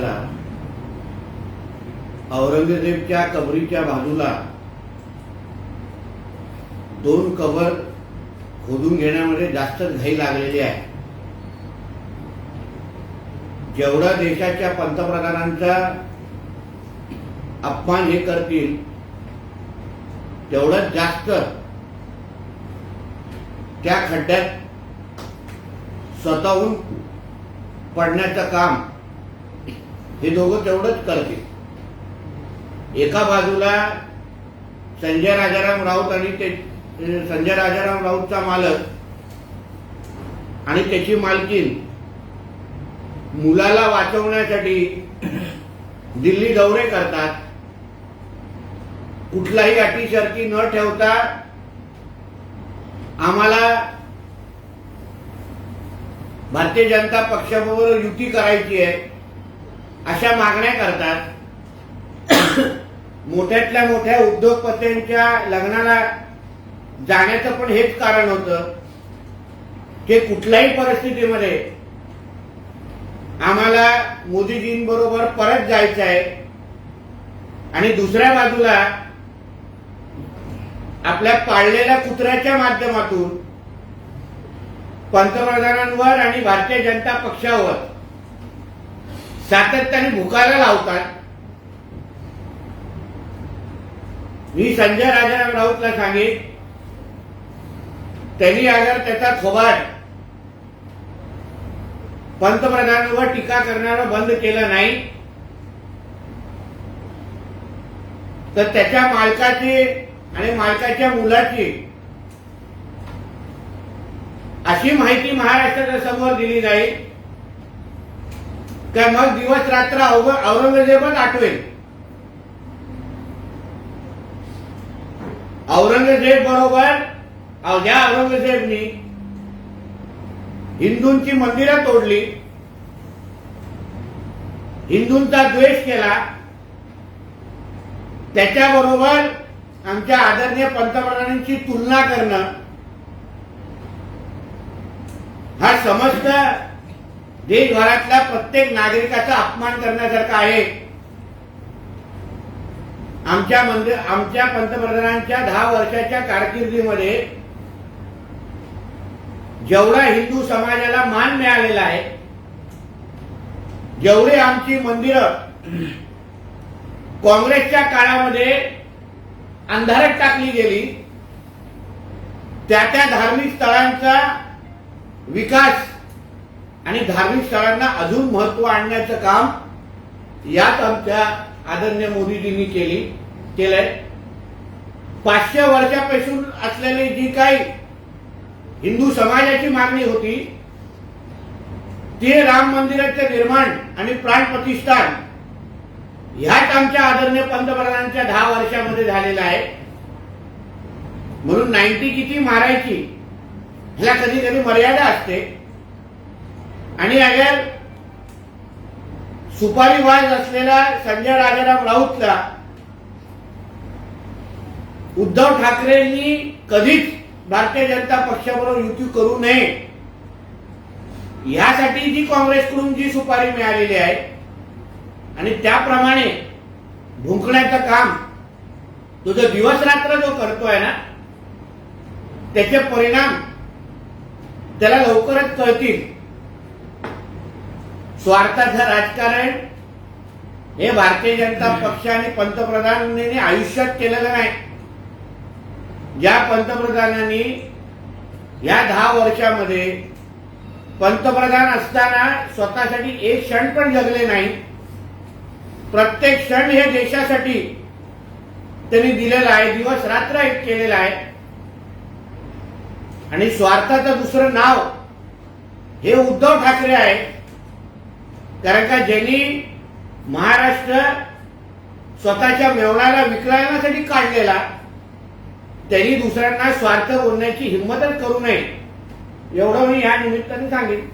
आपल्याला औरंगजेबच्या कबरीच्या बाजूला दोन कबर खोदून घेण्यामध्ये जास्तच घाई लागलेली आहे. जेवढा देशाच्या पंतप्रधानांचा अपमान हे करतील तेवढंच जास्त त्या खड्ड्यात स्वतःहून पडण्याचं काम हे दोघं तेवढंच करतील. एका बाजूला संजय राजाराम राऊत आणि ते संजय राजाराम राऊतचा मालक आणि त्याची मालकीन मुलाला वाचवण्यासाठी दिल्ली दौरे करतात. कुठलाही अटी शर्ती न ठेवता आम्हाला भारतीय जनता पक्षाबरोबर युती करायची आहे. अशा मागण्या करतात. मोठ्यातल्या मोठ्या उद्योगपत्यांच्या लग्नाला जाण्याचं पण हेच कारण होतं की कुठल्याही परिस्थितीमध्ये आम्हाला मोदीजींबरोबर परत जायचं आहे आणि दुसऱ्या बाजूला आपल्या पाळलेल्या कुत्र्याच्या माध्यमातून पंतप्रधानांवर आणि भारतीय जनता पक्षावर सातत्याने भुकायला लावतात. मी संजय राजा राऊतला सांगेन त्यांनी अगर त्याचा थोबाड पंतप्रधानांवर टीका करणारं बंद केलं नाही. तर त्याच्या मालकाची आणि मालकाच्या मुलाची अशी माहिती महाराष्ट्राच्या समोर दिली जाईल. काय मग दिवस रात्र औरंगजेबच आठवेल. औरंगजेब बरोबर ज्या औरंगजेबनी हिंदूंची मंदिरं तोडली हिंदूंचा द्वेष केला त्याच्याबरोबर आमच्या आदरणीय पंतप्रधानांची तुलना करणं हा समस्त देशभरातल्या प्रत्येक नागरिकाचा अपमान करण्यासारखा आहे आमच्या मंदिर आमच्या पंतप्रधानांच्या दहा वर्षाच्या कारकिर्दीमध्ये जेवढा हिंदू समाजाला मान मिळालेला आहे जेवढे आमची मंदिरं काँग्रेसच्या काळामध्ये अंधारात टाकली गेली त्या त्या धार्मिक स्थळांचा विकास आणि धार्मिक स्थळांना अजून महत्त्व आणण्याचं काम यात आमच्या आदरणीय मोदीजींनी केली केलंय. पाचशे वर्षापासून असलेली जी काही हिंदू समाजाची मागणी होती ते राम मंदिराचे निर्माण आणि प्राण प्रतिष्ठान ह्याच आमच्या आदरणीय पंतप्रधानांच्या दहा वर्षामध्ये झालेला आहे. म्हणून नाईन्टी किती मारायची ह्याला कधी कधी मर्यादा असते. आणि अगर सुपारी वाज असलेला संजय राजाराम राऊतला उद्धव ठाकरेंनी कधीच भारतीय जनता पक्षाबरोबर युती करू नये यासाठी जी काँग्रेसकडून जी सुपारी मिळालेली आहे आणि त्याप्रमाणे भुंकण्याचं काम तो जो दिवस रात्र जो करतोय ना त्याचे परिणाम त्याला लवकरच कळतील. स्वार्थाचं राजकारण हे भारतीय जनता पक्ष आणि पंतप्रधानांनी आयुष्यात केलेलं नाही. ज्या पंतप्रधानांनी या दहा वर्षामध्ये पंतप्रधान असताना स्वतःसाठी एक क्षण पण जगले नाही. प्रत्येक क्षण हे देशासाठी त्यांनी दिलेला आहे दिवस रात्र एक केलेला आहे. आणि स्वार्थाचं दुसरं नाव हे उद्धव ठाकरे आहे. कारण का ज्यांनी महाराष्ट्र स्वतःच्या मेवणाला विकण्यासाठी काढलेला त्यांनी दुसऱ्यांना स्वार्थ बोलण्याची हिंमतच करू नये. एवढं मी या निमित्ताने सांगेन.